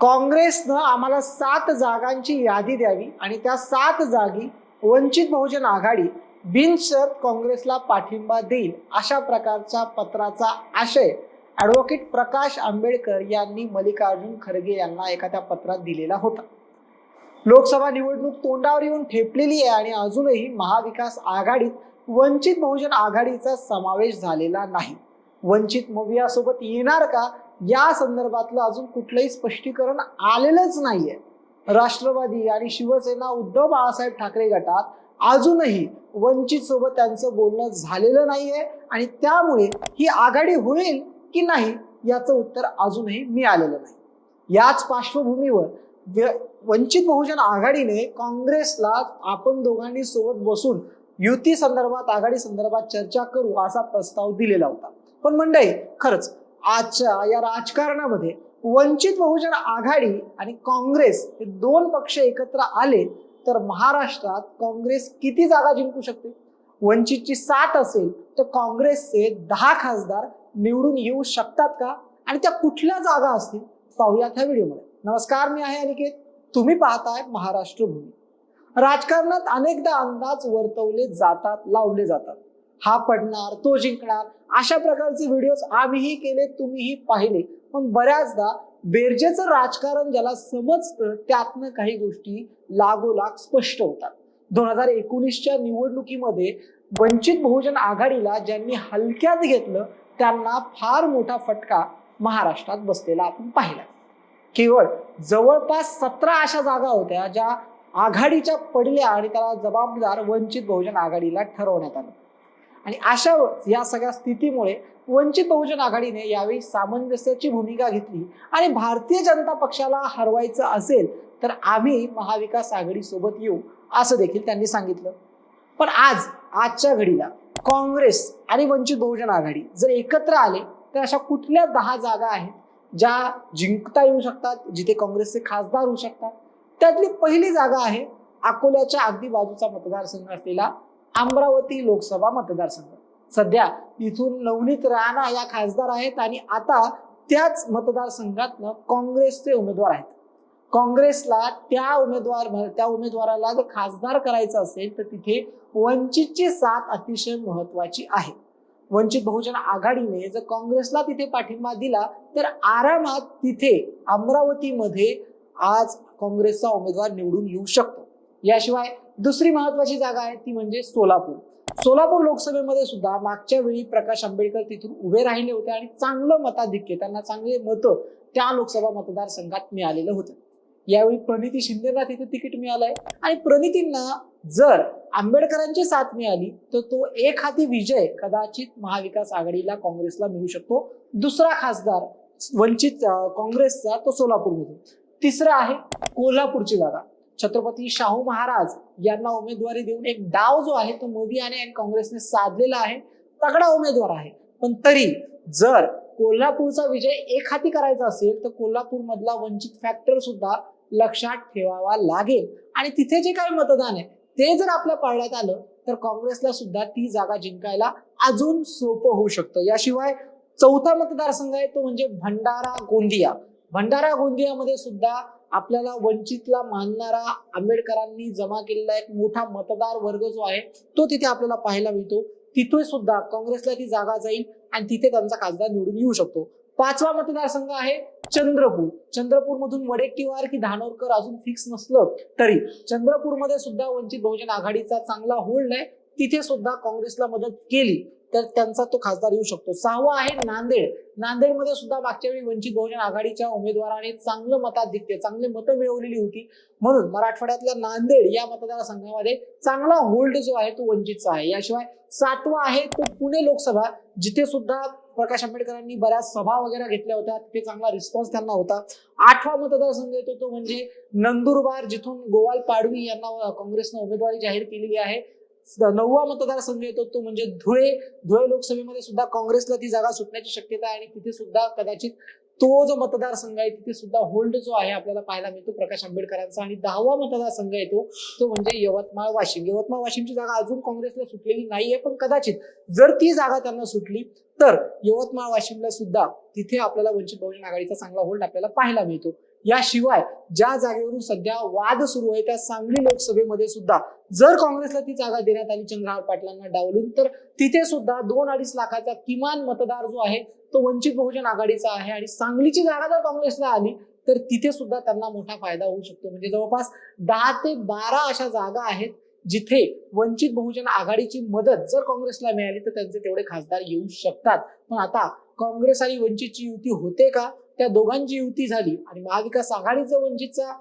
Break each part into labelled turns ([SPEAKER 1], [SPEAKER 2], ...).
[SPEAKER 1] काँग्रेसनं आम्हाला सात जागांची यादी द्यावी आणि त्या सात जागी वंचित बहुजन आघाडी बिनशर्त काँग्रेसला पाठिंबा देईल अशा प्रकारच्या पत्राचा आशय ॲडव्होकेट प्रकाश आंबेडकर यांनी मल्लिकार्जुन खरगे यांना एखाद्या पत्रात दिलेला होता. लोकसभा निवडणूक तोंडावर येऊन ठेपलेली आहे आणि अजूनही महाविकास आघाडीत वंचित बहुजन आघाडीचा समावेश झालेला नाही. वंचित मवियासोबत येणार का? या संदर्भातलं अजून कुठलंही स्पष्टीकरण आलेलंच नाहीये. राष्ट्रवादी आणि शिवसेना उद्धव बाळासाहेब ठाकरे गटात अजूनही वंचित सोबत त्यांचं बोलणं झालेलं नाहीये आणि त्यामुळे ही आघाडी होईल की नाही याचं उत्तर अजूनही मिळालेलं नाही. याच पार्श्वभूमीवर वंचित बहुजन आघाडीने काँग्रेसला आपण दोघांनी सोबत बसून युती संदर्भात आघाडी संदर्भात चर्चा करू असा प्रस्ताव दिलेला होता. पण मंडळी खरंच आजच्या या राजकारणामध्ये वंचित बहुजन आघाडी आणि काँग्रेस हे दोन पक्ष एकत्र आले तर महाराष्ट्रात काँग्रेस किती जागा जिंकू शकते? वंचितची सात असेल तर काँग्रेसचे दहा खासदार निवडून येऊ शकतात का? आणि त्या कुठल्या जागा असतील? पाहूयात ह्या व्हिडिओमध्ये नमस्कार मी आहे अनिकेत. तुम्ही पाहताय महाराष्ट्र भूमी. राजकारणात अनेकदा अंदाज वर्तवले जातात लावले जातात. हा पडणार तो जिंकणार. अशा प्रकारचे व्हिडिओज आम्हीही केले तुम्हीही पाहिले. पण बऱ्याचदा बेरजेचं राजकारण ज्याला समजतं त्यातनं काही गोष्टी लागोलाग स्पष्ट होतात. दोन हजार एकोणीसच्या निवडणुकीमध्ये वंचित बहुजन आघाडीला ज्यांनी हलक्यात घेतलं त्यांना फार मोठा फटका महाराष्ट्रात बसलेला आपण पाहिला. केवळ जवळपास सतरा अशा जागा होत्या ज्या आघाडीच्या पडल्या आणि त्याला जबाबदार वंचित बहुजन आघाडीला ठरवण्यात आलं. आणि अशा या सगळ्या स्थितीमुळे वंचित बहुजन आघाडीने यावेळी सामंजस्याची भूमिका घेतली आणि भारतीय जनता पक्षाला हरवायचं असेल तर आम्ही महाविकास आघाडीसोबत येऊ असं देखील त्यांनी सांगितलं. पण आज आजच्या घडीला काँग्रेस आणि वंचित बहुजन आघाडी जर एकत्र आले तर अशा कुठल्या दहा जागा आहेत ज्या जिंकता येऊ शकतात जिथे काँग्रेसचे खासदार होऊ शकतात? त्यातली पहिली जागा आहे अकोल्याच्या अगदी बाजूचा मतदारसंघ असलेला अमरावती लोकसभा मतदारसंघ. सध्या इथून नवनीत राणा या खासदार आहेत आणि आता त्याच मतदारसंघातनं काँग्रेसचे उमेदवार आहेत. काँग्रेसला त्या उमेदवार त्या उमेदवाराला जर खासदार करायचं असेल तर तिथे वंचितची साथ अतिशय महत्वाची आहे. वंचित बहुजन आघाडीने जर काँग्रेसला तिथे पाठिंबा दिला तर आरामात तिथे अमरावतीमध्ये आज काँग्रेसचा उमेदवार निवडून येऊ शकतो. याशिवाय दुसरी महत्वाची जागा आहे ती म्हणजे सोलापूर. सोलापूर लोकसभेमध्ये सुद्धा मागच्या वेळी प्रकाश आंबेडकर तिथून उभे राहिले होते आणि चांगलं मताधिक्य त्यांना चांगले मतं त्या लोकसभा मतदारसंघात मिळालेलं होतं. यावेळी प्रणिती शिंदेना तिथे तिकीट मिळालंय आणि प्रणितींना जर आंबेडकरांची साथ मिळाली तर तो एक हाती विजय कदाचित महाविकास आघाडीला काँग्रेसला मिळू शकतो. दुसरा खासदार वंचित काँग्रेसचा तो सोलापूरमध्ये. तिसरा आहे कोल्हापूरची जागा. छत्रपती शाहू महाराज यांना उमेदवारी देऊन एक डाव जो आहे तो मोदी आणि काँग्रेसने साधलेला आहे. तगडा उमेदवार आहे. पण तरी जर कोल्हापूरचा विजय एक हाती करायचा असेल तर कोल्हापूर मधला वंचित फॅक्टर सुद्धा लक्षात ठेवावा लागेल. आणि तिथे जे काही मतदान आहे ते जर आपल्या पाळण्यात आलं तर काँग्रेसला सुद्धा ती जागा जिंकायला अजून सोपं होऊ शकतं. याशिवाय चौथा मतदारसंघ आहे तो म्हणजे भंडारा गोंदिया. भंडारा गोंदियामध्ये सुद्धा आपल्याला वंचितला मानणारा आंबेडकरांनी जमा केलेला एक मोठा मतदार वर्ग जो आहे तो तिथे आपल्याला पाहायला मिळतो. तिथे सुद्धा काँग्रेसला ती जागा जाईल आणि तिथे त्यांचा खासदार निवडून येऊ शकतो. पाचवा मतदारसंघ आहे चंद्रपूर. चंद्रपूर मधून वडेट्टीवार की धानोरकर अजून फिक्स नसलं तरी चंद्रपूरमध्ये सुद्धा वंचित बहुजन आघाडीचा चांगला होल्ड आहे. तिथे सुद्धा काँग्रेसला मदत केली. तर त्यांचा तो खासदार येऊ शकतो. सहावा आहे नांदेड. नांदेडमध्ये सुद्धा मागच्या वेळी वंचित बहुजन आघाडीच्या उमेदवाराने चांगलं मताधिक्य चांगले मतं मिळवलेली होती. म्हणून मराठवाड्यातल्या नांदेड या मतदारसंघामध्ये चांगला होल्ड जो आहे तो वंचितचा आहे. याशिवाय सातवा आहे तो पुणे लोकसभा. जिथे सुद्धा प्रकाश आंबेडकरांनी बऱ्याच सभा वगैरे घेतल्या होत्या. तिथे चांगला रिस्पॉन्स त्यांना होता. आठवा मतदारसंघ येतो तो म्हणजे नंदुरबार. जिथून गोवाल पाडवी यांना काँग्रेसनं उमेदवारी जाहीर केलेली आहे. नववा मतदारसंघ येतो तो म्हणजे धुळे. धुळे लोकसभेमध्ये सुद्धा काँग्रेसला ती जागा सुटण्याची शक्यता आहे आणि तिथे सुद्धा कदाचित तो जो मतदारसंघ आहे तिथे सुद्धा होल्ड जो आहे आपल्याला पाहायला मिळतो प्रकाश आंबेडकरांचा. आणि दहावा मतदारसंघ येतो तो म्हणजे यवतमाळ वाशिम. यवतमाळ वाशिमची जागा अजून काँग्रेसला सुटलेली नाहीये पण कदाचित जर ती जागा त्यांना सुटली तर यवतमाळ वाशिमला सुद्धा तिथे आपल्याला वंचित बहुजन आघाडीचा चांगला होल्ड आपल्याला पाहायला मिळतो. याशिवाय ज्या जागेवरून सध्या वाद सुरू आहे त्या सांगली लोकसभेमध्ये सुद्धा जर काँग्रेसला ती जागा देण्यात आली चंद्रहार पाटलांना डावलून तर तिथे सुद्धा दोन अडीच लाखाचा किमान मतदार जो आहे तो वंचित बहुजन आघाडीचा आहे आणि सांगलीची जागा जर काँग्रेसला आली तर तिथे सुद्धा त्यांना मोठा फायदा होऊ शकतो. म्हणजे जवळपास दहा ते बारा अशा जागा आहेत जिथे वंचित बहुजन आघाडीची मदत जर काँग्रेसला मिळाली तर त्यांचे तेवढे खासदार येऊ शकतात. पण आता काँग्रेस आणि वंचितची युती होते का? त्या दोघांची युती झाली आणि महाविकास आघाडीचा वंचितचा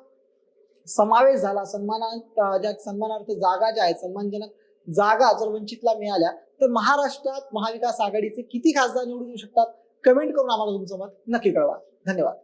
[SPEAKER 1] समावेश झाला. सन्माना ज्या सन्मानार्थ जागा ज्या आहेत सन्मानजनक जागा जर वंचितला मिळाल्या तर महाराष्ट्रात महाविकास आघाडीचे किती खासदार निवडून येऊ शकतात? कमेंट करून आम्हाला तुमचं मत नक्की कळवा. धन्यवाद.